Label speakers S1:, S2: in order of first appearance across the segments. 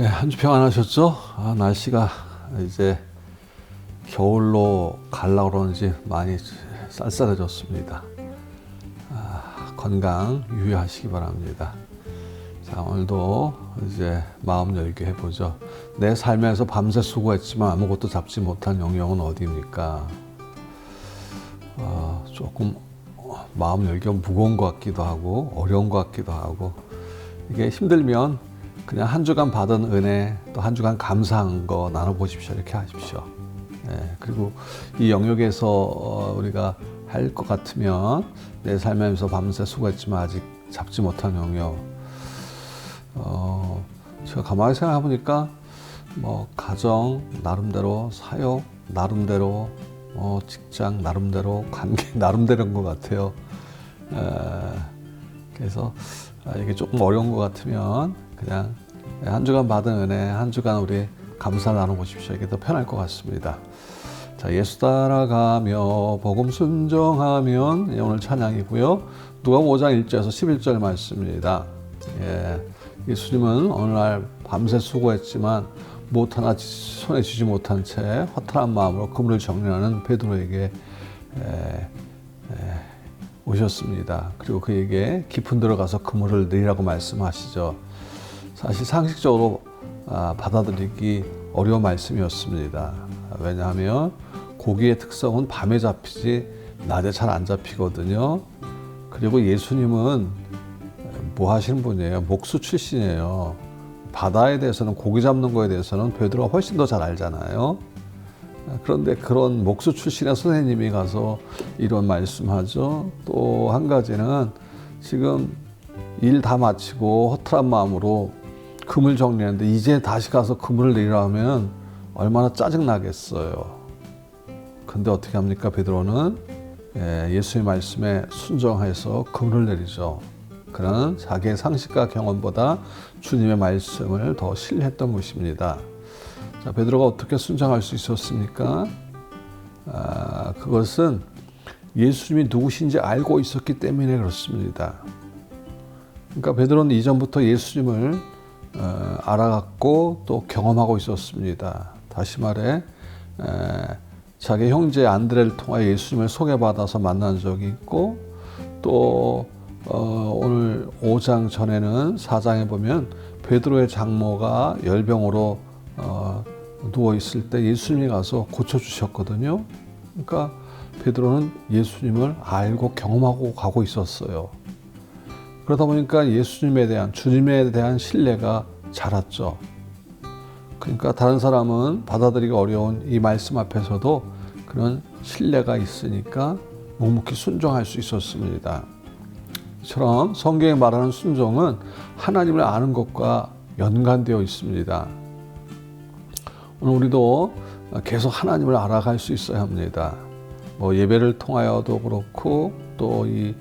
S1: 예, 한주 평안하셨죠? 아, 날씨가 이제 겨울로 갈라 그러는지 많이 쌀쌀해졌습니다. 아, 건강 유의하시기 바랍니다. 자, 오늘도 이제 마음 열게 해보죠. 내 삶에서 밤새 수고했지만 아무것도 잡지 못한 영역은 어디입니까? 어, 조금 마음 열기가 무거운 것 같기도 하고 어려운 것 같기도 하고 이게 힘들면 그냥 한 주간 받은 은혜 또 한 주간 감사한 거 나눠보십시오 이렇게 하십시오. 네, 그리고 이 영역에서 어, 우리가 할 것 같으면 내 삶에서 밤새 수고했지만 아직 잡지 못한 영역 어, 제가 가만히 생각해 보니까 뭐 가정 나름대로 사역 나름대로 어, 직장 나름대로 관계 나름대로인 것 같아요. 에, 그래서 아, 이게 조금 어려운 것 같으면 그냥 한 주간 받은 은혜 한 주간 우리 감사 나눠보십시오. 이게 더 편할 것 같습니다. 자, 예수 따라가며 복음 순종하면 오늘 찬양이고요. 누가 5장 1절에서 11절 말씀입니다. 예, 예수님은 어느 날 밤새 수고했지만 못 하나 손에 쥐지 못한 채 허탈한 마음으로 그물을 정리하는 베드로에게 에, 에, 오셨습니다. 그리고 그에게 깊은 데로 가서 그물을 내리라고 말씀하시죠. 사실 상식적으로 아, 받아들이기 어려운 말씀이었습니다. 왜냐하면 고기의 특성은 밤에 잡히지 낮에 잘 안 잡히거든요. 그리고 예수님은 뭐 하시는 분이에요? 목수 출신이에요. 바다에 대해서는 고기 잡는 거에 대해서는 베드로가 훨씬 더 잘 알잖아요. 그런데 그런 목수 출신의 선생님이 가서 이런 말씀하죠. 또 한 가지는 지금 일 다 마치고 허탈한 마음으로 금을 정리하는데 이제 다시 가서 금을 내리라 하면 얼마나 짜증 나겠어요. 근데 어떻게 합니까? 베드로는 예, 예수의 말씀에 순종해서 금을 내리죠. 그는 자기의 상식과 경험보다 주님의 말씀을 더 신뢰했던 것입니다. 자, 베드로가 어떻게 순종할 수 있었습니까? 아, 그것은 예수님이 누구신지 알고 있었기 때문에 그렇습니다. 그러니까 베드로는 이전부터 예수님을 어, 알아갔고 또 경험하고 있었습니다. 다시 말해 에, 자기 형제 안드레를 통하여 예수님을 소개받아서 만난 적이 있고 또 어, 오늘 5장 전에는 4장에 보면 베드로의 장모가 열병으로 어, 누워 있을 때 예수님이 가서 고쳐 주셨거든요. 그러니까 베드로는 예수님을 알고 경험하고 가고 있었어요. 그러다 보니까 예수님에 대한 주님에 대한 신뢰가 자랐죠. 그러니까 다른 사람은 받아들이기 어려운 이 말씀 앞에서도 그런 신뢰가 있으니까 묵묵히 순종할 수 있었습니다. 처럼 성경에 말하는 순종은 하나님을 아는 것과 연관되어 있습니다. 오늘 우리도 계속 하나님을 알아갈 수 있어야 합니다. 뭐 예배를 통하여도 그렇고 또이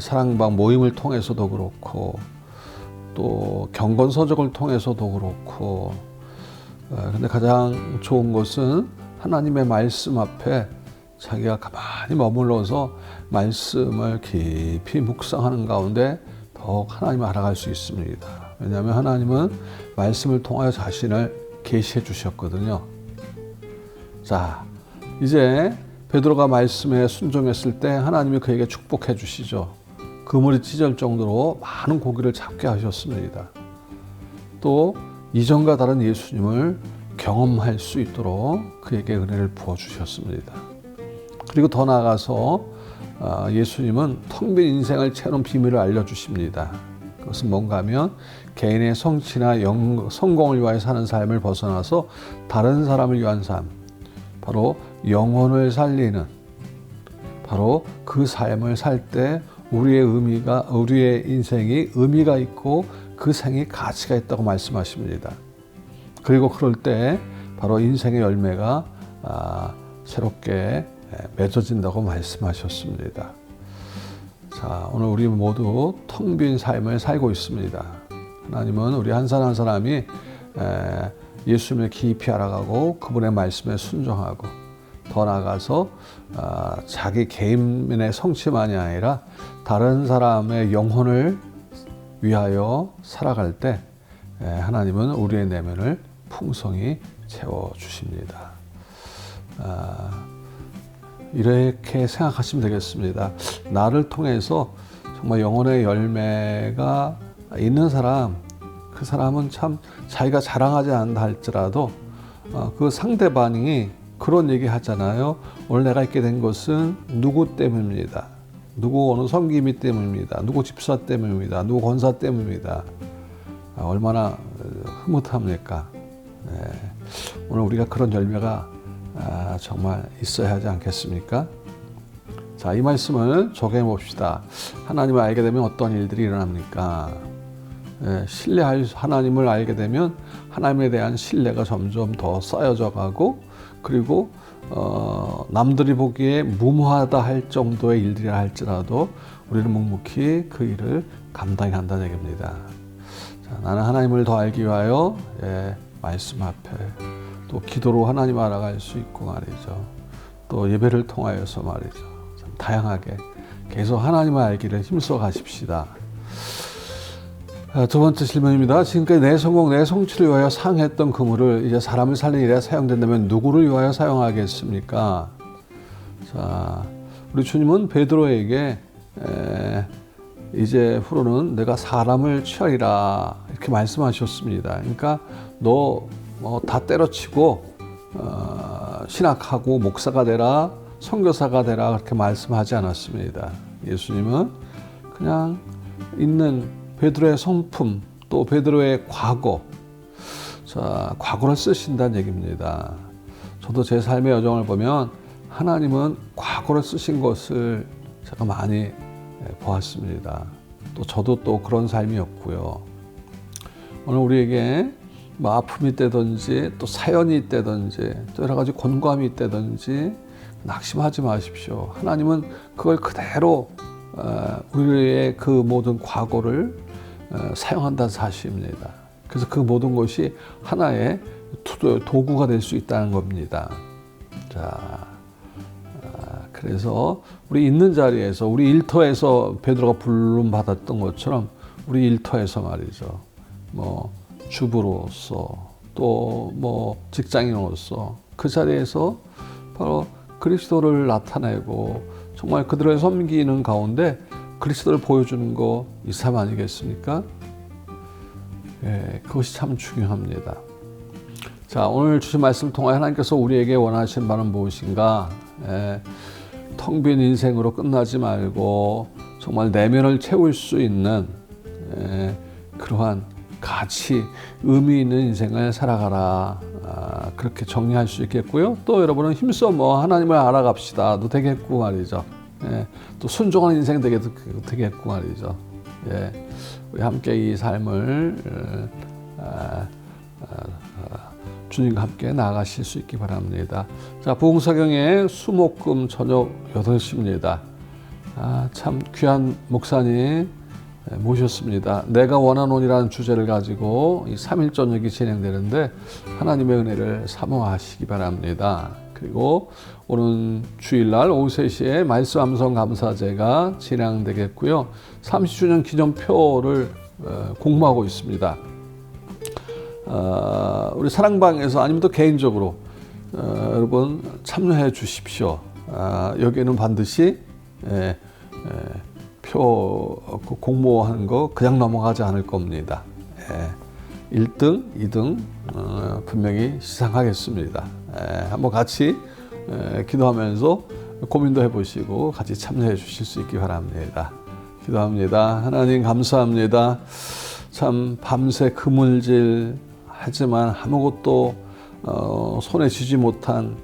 S1: 사랑방 모임을 통해서도 그렇고 또 경건 서적을 통해서도 그렇고 어, 근데 가장 좋은 것은 하나님의 말씀 앞에 자기가 가만히 머물러서 말씀을 깊이 묵상하는 가운데 더욱 하나님을 알아갈 수 있습니다. 왜냐하면 하나님은 말씀을 통하여 자신을 계시해 주셨거든요. 자, 이제 베드로가 말씀에 순종했을 때 하나님이 그에게 축복해 주시죠. 그물이 찢을 정도로 많은 고기를 잡게 하셨습니다. 또 이전과 다른 예수님을 경험할 수 있도록 그에게 은혜를 부어 주셨습니다. 그리고 더 나아가서 아, 예수님은 텅 빈 인생을 채운 비밀을 알려주십니다. 그것은 뭔가 하면 개인의 성취나 영, 성공을 위하여 사는 삶을 벗어나서 다른 사람을 위한 삶, 바로 영혼을 살리는, 바로 그 삶을 살 때 우리의 의미가, 우리의 인생이 의미가 있고 그 생이 가치가 있다고 말씀하십니다. 그리고 그럴 때 바로 인생의 열매가 아, 새롭게 맺어진다고 말씀하셨습니다. 자, 오늘 우리 모두 텅 빈 삶을 살고 있습니다. 하나님은 우리 한 사람 한 사람이 예수님을 깊이 알아가고 그분의 말씀에 순종하고 더 나아가서 아, 자기 개인의 성취만이 아니라 다른 사람의 영혼을 위하여 살아갈 때 예, 하나님은 우리의 내면을 풍성히 채워 주십니다. 아, 이렇게 생각하시면 되겠습니다. 나를 통해서 정말 영혼의 열매가 있는 사람, 그 사람은 참 자기가 자랑하지 않는다 할지라도 어, 그 상대방이 그런 얘기 하잖아요. 오늘 내가 있게 된 것은 누구 때문입니다. 누구 어느 섬김이 때문입니다. 누구 집사 때문입니다. 누구 권사 때문입니다. 아, 얼마나 흐뭇합니까? 네. 오늘 우리가 그런 열매가 아, 정말 있어야 하지 않겠습니까? 자, 이 말씀을 적용해 봅시다. 하나님을 알게 되면 어떤 일들이 일어납니까? 예, 신뢰할 하나님을 알게 되면 하나님에 대한 신뢰가 점점 더 쌓여져 가고 그리고 어, 남들이 보기에 무모하다 할 정도의 일들이라 할지라도 우리는 묵묵히 그 일을 감당해 간다는 얘기입니다. 자, 나는 하나님을 더 알기 위하여 예, 말씀 앞에 또 기도로 하나님 알아갈 수 있고 말이죠. 또 예배를 통하여서 말이죠. 참 다양하게 계속 하나님을 알기를 힘써 가십시다. 아, 두 번째 질문입니다. 지금까지 내 성공, 내 성취를 위하여 사용했던 그물을 이제 사람을 살리는 일에 사용된다면 누구를 위하여 사용하겠습니까? 자, 우리 주님은 베드로에게 에, 이제 후로는 내가 사람을 취하리라 이렇게 말씀하셨습니다. 그러니까 너 뭐 다 때려치고 어, 신학하고 목사가 되라, 선교사가 되라 그렇게 말씀하지 않았습니다. 예수님은 그냥 있는 베드로의 성품 또 베드로의 과거 자 과거를 쓰신다는 얘기입니다. 저도 제 삶의 여정을 보면 하나님은 과거를 쓰신 것을 제가 많이 예, 보았습니다. 또 저도 또 그런 삶이었고요. 오늘 우리에게 뭐 아픔이 있다든지 또 사연이 있다든지 또 여러 가지 권고함이 있다든지 낙심하지 마십시오. 하나님은 그걸 그대로 어, 우리의 그 모든 과거를 어, 사용한다는 사실입니다. 그래서 그 모든 것이 하나의 도구가 될 수 있다는 겁니다. 자, 아, 그래서 우리 있는 자리에서 우리 일터에서 베드로가 부름 받았던 것처럼 우리 일터에서 말이죠. 뭐 주부로서 또 뭐 직장인으로서 그 자리에서 바로 그리스도를 나타내고 정말 그들을 섬기는 가운데 그리스도를 보여주는 거 이 삶 아니겠습니까? 예, 그것이 참 중요합니다. 자, 오늘 주신 말씀 통해 하나님께서 우리에게 원하신 바는 무엇인가? 예, 텅빈 인생으로 끝나지 말고 정말 내면을 채울 수 있는 예, 그러한 가치, 의미 있는 인생을 살아가라. 아, 그렇게 정리할 수 있겠고요. 또 여러분은 힘써 뭐 하나님을 알아갑시다도 되겠고 말이죠. 예, 또 순종한 인생 되게 되겠고 말이죠. 예, 우리 함께 이 삶을 아, 아, 아, 주님과 함께 나아가실 수 있기 바랍니다. 자, 부흥사경의 수목금 저녁 8시입니다. 아, 참 귀한 목사님 모셨습니다. 내가 원하노니라는 주제를 가지고 이 3일 저녁이 진행되는데 하나님의 은혜를 사모하시기 바랍니다. 그리고 오는 주일날 오후 3시에 말씀 암송 감사제가 진행되겠고요. 30주년 기념표를 어, 공모하고 있습니다. 어, 우리 사랑방에서 아니면 또 개인적으로 어, 여러분 참여해 주십시오. 아, 여기에는 반드시 예, 예, 표그 공모하는 거 그냥 넘어가지 않을 겁니다. 예, 1등, 2등 어, 분명히 시상하겠습니다. 예, 한번 같이 예, 기도하면서 고민도 해보시고 같이 참여해 주실 수 있기 바랍니다. 기도합니다. 하나님 감사합니다. 참 밤새 그물질 하지만 아무것도 어, 손에 쥐지 못한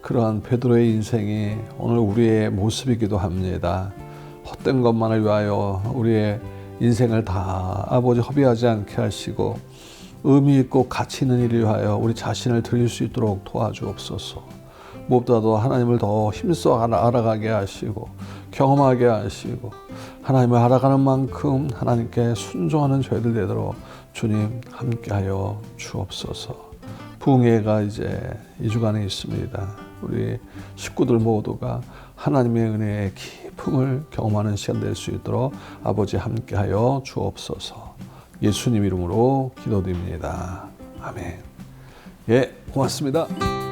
S1: 그러한 베드로의 인생이 오늘 우리의 모습이기도 합니다. 헛된 것만을 위하여 우리의 인생을 다 아버지 허비하지 않게 하시고 의미 있고 가치 있는 일을 위하여 우리 자신을 드릴 수 있도록 도와주옵소서. 무엇보다도 하나님을 더 힘써 알아가게 하시고 경험하게 하시고 하나님을 알아가는 만큼 하나님께 순종하는 저희들 되도록 주님 함께하여 주옵소서. 부흥회가 이제 2주간에 있습니다. 우리 식구들 모두가 하나님의 은혜의 기쁨을 경험하는 시간 될 수 있도록 아버지 함께하여 주옵소서. 예수님 이름으로 기도드립니다. 아멘. 예, 고맙습니다.